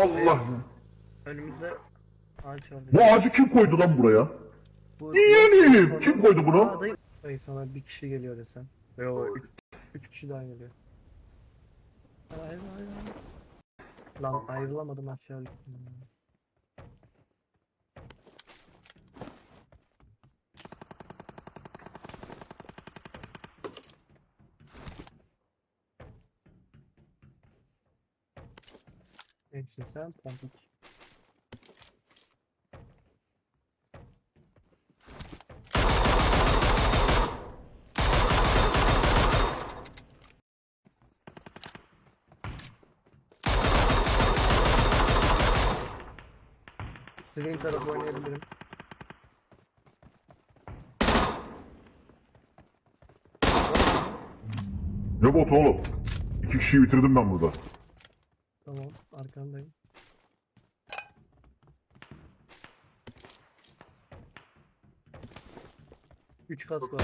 Allah. Önümüzde ağaç var. Bu ağacı kim koydu lan buraya? Bu- Yeğenim, kim koydu bunu? Dayı sana bir kişi geliyor desem. Ve o üç, üç kişi daha geliyor. Ayrıl ayrıl ayrıl. Lan ayrılamadım aşağı gittim. Neyse sen pompik. İstediğin tarafı oynayabilirim. Ne botu oğlum? İki kişiyi bitirdim ben burada. Tamam arkandayım. Üç kask var.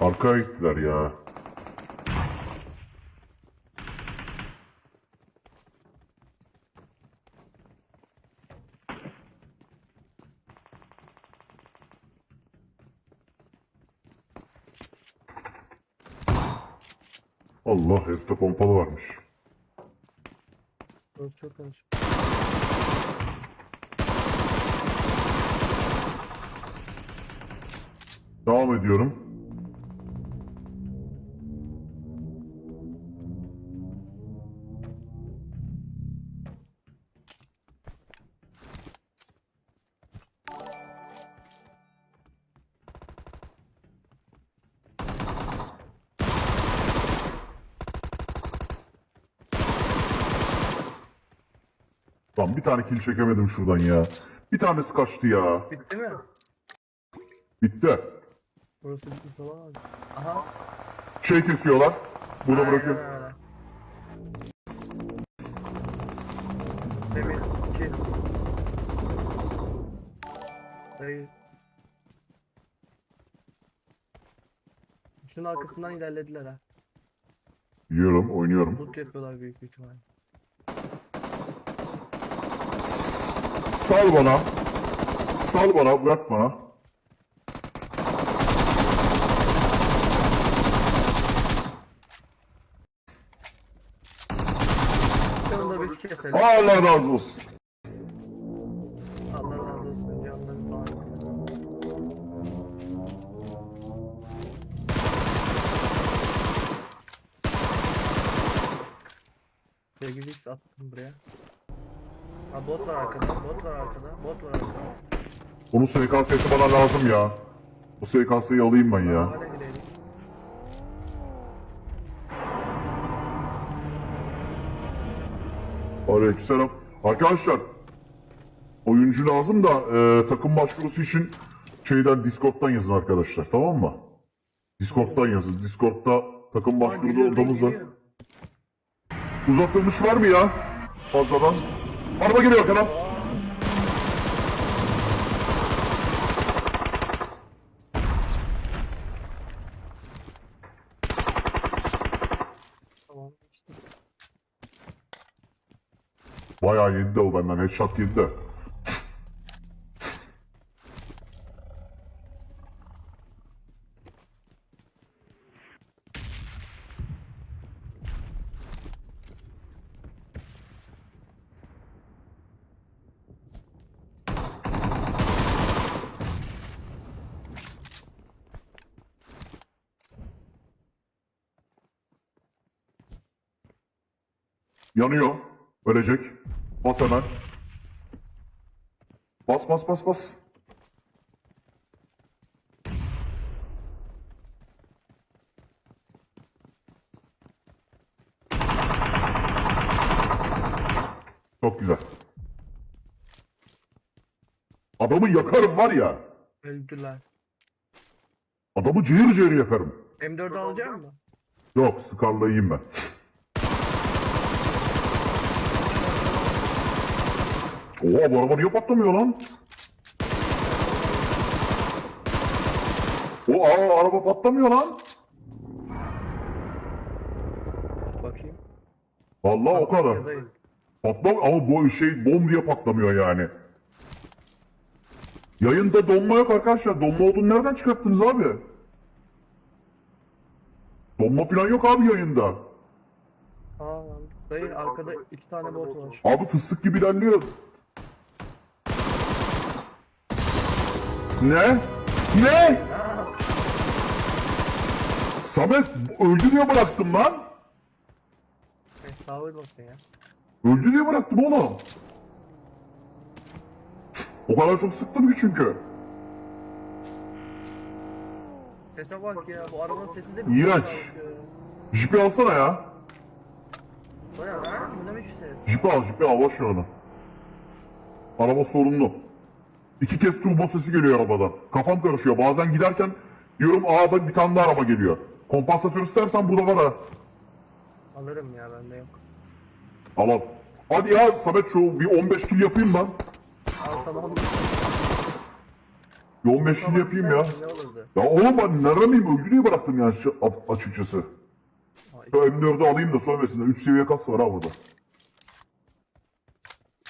Arkaya gittiler ya. Allah herifte pompalı varmış. Burası çok karışık. Devam ediyorum. Lan bir tane kill çekemedim şuradan ya. Bir tanesi kaçtı ya. Bitti mi? Bitti. Burası bitmiş olamaz. Aha. Şey kesiyorlar. Burada bırakın. Temiz. Kill. Dayı. Şunun arkasından ilerlediler ha. Biliyorum, oynuyorum. Loot yapıyorlar büyük bir Sal bana. Sal bana, bırak bana. Canını biz keselim. Allah razı olsun. Allah razı olsun canları falan. Sevgili X attım buraya. Ha bot var arkada, bot var arkada, bot var arkada. Bunun SKS'si bana lazım ya. Bu SKS'yi alayım ben ya. Hala gidelim. Aleykümselam. Arkadaşlar, oyuncu lazım da e, takım başvurusu için şeyden Discord'dan yazın arkadaşlar, tamam mı? Discord'dan yazın. Discord'da takım Aa, başvuru geliyor, odamız var. geliyor. Uzatılmış var mı ya? Fazladan. Araba geliyor Kenan. Tamam. Bayağı yedi de o benden. Headshot yedi de. Yanıyor. Ölecek. Bas hemen. Bas bas bas bas. Çok güzel. Adamı yakarım var ya. Öldüler. Adamı cayır cayır yakarım. M4'ü alacak mı? Yok Scar'la iyiyim ben. Oha bu araba niye patlamıyor lan? O araba patlamıyor lan. Bakayım. Vallahi o kadar. Patlam ama bu şey bom diye patlamıyor yani. Yayında donma yok arkadaşlar. Donma olduğunu nereden çıkarttınız abi? Donma falan yok abi yayında. Aa, dayı arkada iki tane bot var. Abi fıstık gibi ilerliyor. Ne? Ne? Samet öldü diye bıraktım lan. E, sağ olmasın ya. Öldü diye bıraktım oğlum. O kadar çok sıktım ki çünkü. Sese bak ya. Bu arabanın sesi de İğrenç. Ya. Jipi alsana ya. Ne lan? Ne biçim ses? Jipi al, jipi al, boş ver onu. Araba sorunlu. İki kez turbo sesi geliyor arabadan. Kafam karışıyor. Bazen giderken diyorum aa bak bir tane daha araba geliyor. Kompansatör istersen burada var ha. Alırım ya bende yok. Al al. Hadi ya Samet şu bir 15 kill yapayım ben. Al tamam. Bir 15 kill yapayım ya. Ya oğlum ben nereden bileyim öldü diye bıraktım yani şu- a- açıkçası. Şu M4'ü alayım da söylemesinler. 3 seviye kas var ha burada.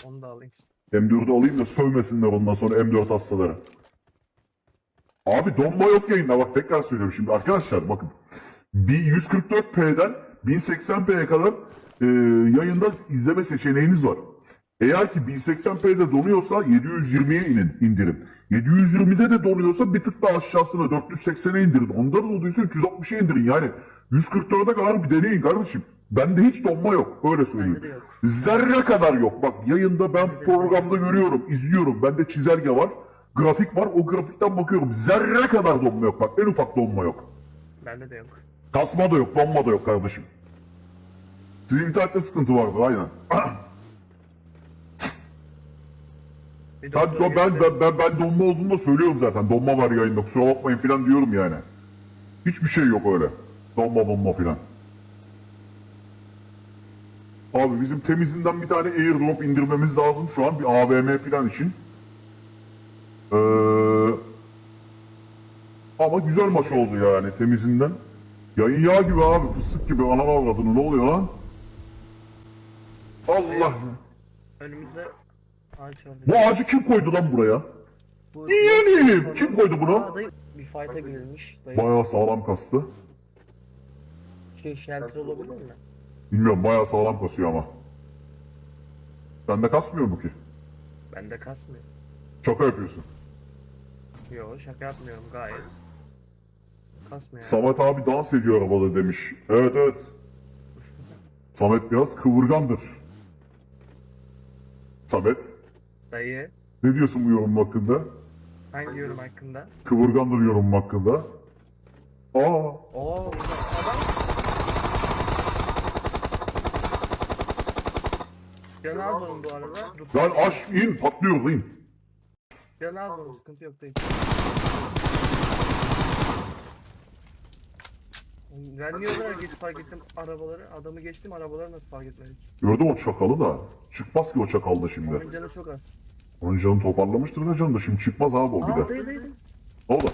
Onu da alayım. M4'ü alayım da sövmesinler ondan sonra M4 hastaları. Abi donma yok yayında bak tekrar söylüyorum şimdi arkadaşlar bakın. Bir 144p'den 1080p'ye kadar e, yayında izleme seçeneğiniz var. Eğer ki 1080p'de donuyorsa 720'ye inin, indirin. 720'de de donuyorsa bir tık daha aşağısına 480'e indirin. Onda da donuysa 360'a indirin. Yani 144'e kadar bir deneyin kardeşim. Bende hiç donma yok. Öyle söyleyeyim. Zerre kadar yok. Bak yayında ben programda görüyorum, izliyorum. Bende çizelge var, grafik var. O grafikten bakıyorum. Zerre kadar donma yok. Bak en ufak donma yok. Bende de yok. Kasma da yok, donma da yok kardeşim. Sizin internette sıkıntı vardır aynen. Bir Ben, doktora ben, ben, ben, ben donma olduğunu da söylüyorum zaten. Donma var yayında kusura bakmayın falan diyorum yani. Hiçbir şey yok öyle. Donma donma falan. Abi bizim temizinden bir tane airdrop indirmemiz lazım şu an bir AVM falan için. Ee, ama güzel maç oldu yani temizinden. Yayın yağ gibi abi fıstık gibi anam avradını ne oluyor lan? Allah! Önümüzde ağaç var. Bu ağacı kim koydu lan buraya? Bu- Yeğenim! Kim koydu bunu? Aa, dayı bir fight'a girilmiş. Dayı Bayağı sağlam kastı. şey shelter olabilir mi? Bilmiyorum bayağı sağlam kasıyor ama. Sende kasmıyor mu ki? Bende kasmıyor. Şaka yapıyorsun. Yo şaka yapmıyorum gayet. Kasmıyor. Samet abi dans ediyor arabada demiş. Evet evet. Samet biraz kıvırgandır. Samet Dayı ne diyorsun bu yorum hakkında? hangi yorum hakkında? Kıvırgandır yorum hakkında. Aa Oo burada adam. Canı az onun bu arada. Lan aş in patlıyoruz in. Canı az onun sıkıntı yok dayı. Ben niye o kadar geç fark ettim arabaları? Adamı geçtim arabaları nasıl fark etmedik? Gördüm o çakalı da. Çıkmaz ki o çakal da şimdi. Onun canı çok az. Onun canı toparlamıştır da canı da şimdi çıkmaz abi o bir Aa de. dayı dayı dayı. Ne oldu?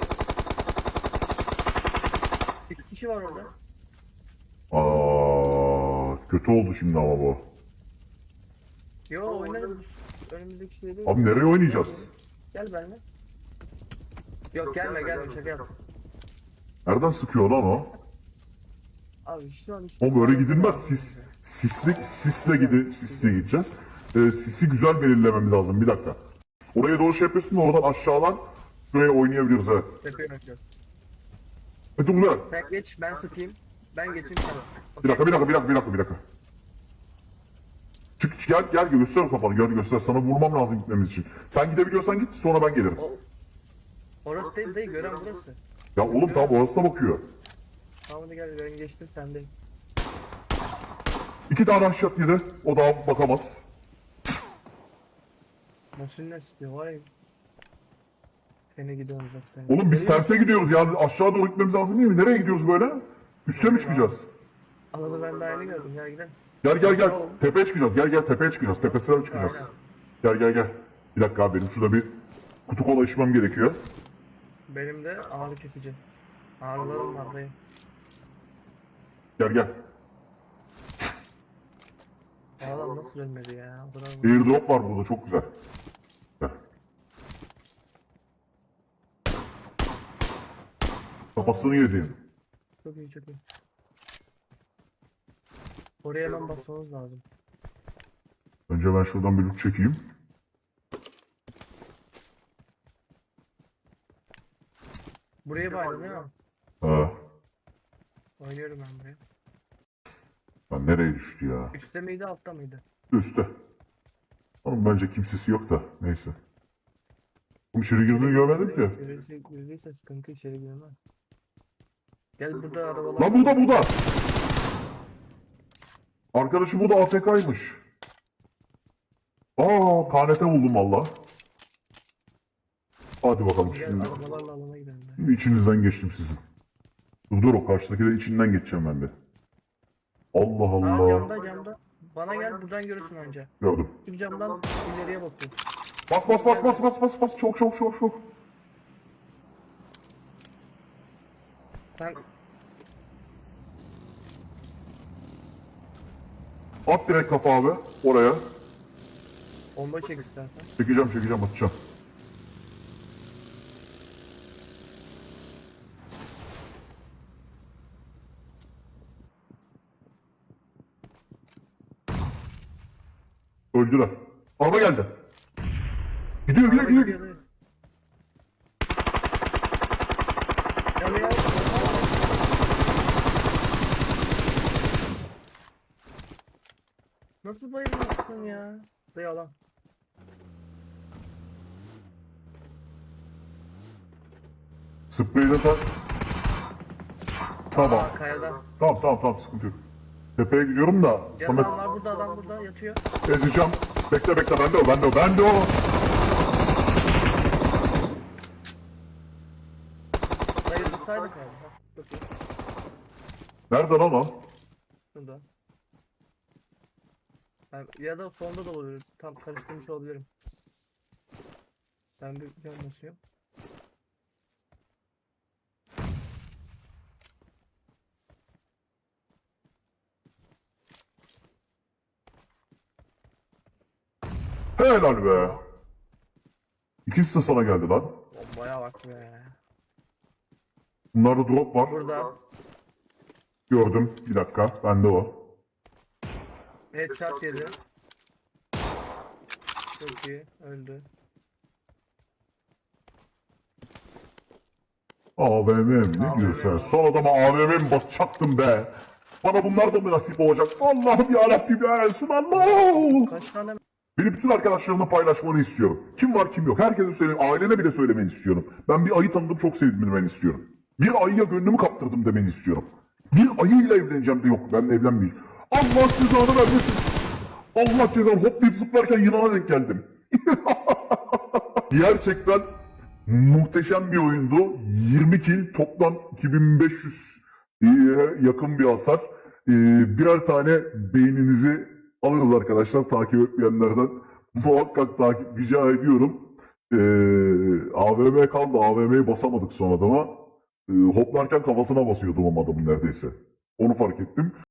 İki kişi var orada. Aa, kötü oldu şimdi ama bu. Yo oynarım. Önümüzdeki şey değil. Abi nereye oynayacağız? Gel benimle. Yok gelme gelme şaka yap. Nereden sıkıyor lan o? Abi şu an işte. O böyle gidilmez. Sis, sisli, sisle gidi, sisle gideceğiz. Ee, sisi güzel belirlememiz lazım. Bir dakika. Oraya doğru şey yapıyorsun da oradan aşağıdan şuraya oynayabiliriz evet. Tepeye bakacağız. E dur lan. Sen geç ben sıkayım. Ben geçeyim. Bir dakika, bir dakika, bir dakika, bir dakika, bir dakika. Gel, gel göster kafanı, gel göster. Sana vurmam lazım gitmemiz için. Sen gidebiliyorsan git, sonra ben gelirim. O, orası değil dayı gören burası. Ya oğlum tamam orasına bakıyor. Tamam hadi gel ben geçtim sendeyim. İki tane ahşap yedi, o daha bakamaz. Muhsin ne sıkıyor var ya. Seni gidiyorum uzak seni. Oğlum biz terse gidiyoruz ya, aşağı doğru gitmemiz lazım değil mi? Nereye gidiyoruz böyle? Üste mi çıkacağız? Alanı ben de aynı gördüm gel gidelim. Gel gel gel. Tepeye çıkacağız. Gel gel tepeye çıkacağız. Tepesine çıkacağız? Gel gel gel. Bir dakika abi benim şurada bir kutu kola içmem gerekiyor. Benim de ağrı kesici. Ağrılarım var dayı. Gel gel. Adam nasıl ölmedi ya? O kadar Airdrop var burada çok güzel. Gel. Kafasını yediğim. Çok iyi çok iyi. Oraya hemen basmamız lazım. Önce ben şuradan bir loot çekeyim. Buraya bağlı değil mi? Ha, Oynuyorum ben buraya. lan nereye düştü ya? Üstte miydi altta mıydı? Üste. Oğlum bence kimsesi yok da. Neyse. Bu içeri girdiğini görmedim ki. Birisi sıkıntı içeri girmez. Gel burada arabalar. Lan burada burada. Arkadaşı bu da AFK'ymış. Aa KNT buldum valla. Hadi bakalım şimdi. arabalarla alana gidelim. Şimdi içinizden geçtim sizin. Dur dur o karşıdaki de içinden geçeceğim ben de. Allah Aa Allah. camda camda. Bana gel buradan görürsün önce. Gördüm. Şu camdan ileriye bakıyor. Bas bas bas bas bas bas bas çok çok çok çok. Sen At direkt kafa abi oraya. bomba çek istersen. Çekeceğim çekeceğim atacağım. Öldüler. Araba geldi. Gidiyor gidiyor gidiyor. gidiyor. Yanı yap. Nasıl bayılmazsın ya? Dayı alan. Spreyi de sen. Tamam. Aa kayadan. Tamam tamam tamam sıkıntı yok. Tepeye gidiyorum da Samet Yatan var burada adam burada yatıyor. ezeceğim. Bekle bekle bende o bende o bende o. Dayı tutsaydık abi. Nerede lan o? Şurada. Ben, ya da sonda da olabilir. Tam karıştırmış olabilirim. Ben bir can basıyorum. Helal be. İkisi de sana geldi lan. Bombaya bak be. Bunlarda drop var. Burada. Gördüm. Bir dakika. Bende o. Headshot yedi. Çok iyi. Öldü. AVM mi? Ne diyorsun? Son adama AVM mi basacaktım be? Bana bunlar da mı nasip olacak? Allah'ım yarabbim ya Allah! Kaç tane Beni bütün arkadaşlarımla paylaşmanı istiyorum. Kim var kim yok. Herkese söyle, ailene bile söylemeni istiyorum. Ben bir ayı tanıdım çok sevdim demeni istiyorum. Bir ayıya gönlümü kaptırdım demeni istiyorum. Bir ayıyla evleneceğim de yok ben evlenmeyeyim. Allah cezanı vermesin. Allah cezanı hoplayıp zıplarken yılana denk geldim. Gerçekten muhteşem bir oyundu. 20 kill toplam 2500 e, yakın bir hasar. E, birer tane beyninizi alırız arkadaşlar takip etmeyenlerden. Muhakkak takip rica ediyorum. E, AVM kaldı. AVM'yi basamadık son adama. E, hoplarken kafasına basıyordum ama adamın neredeyse. Onu fark ettim.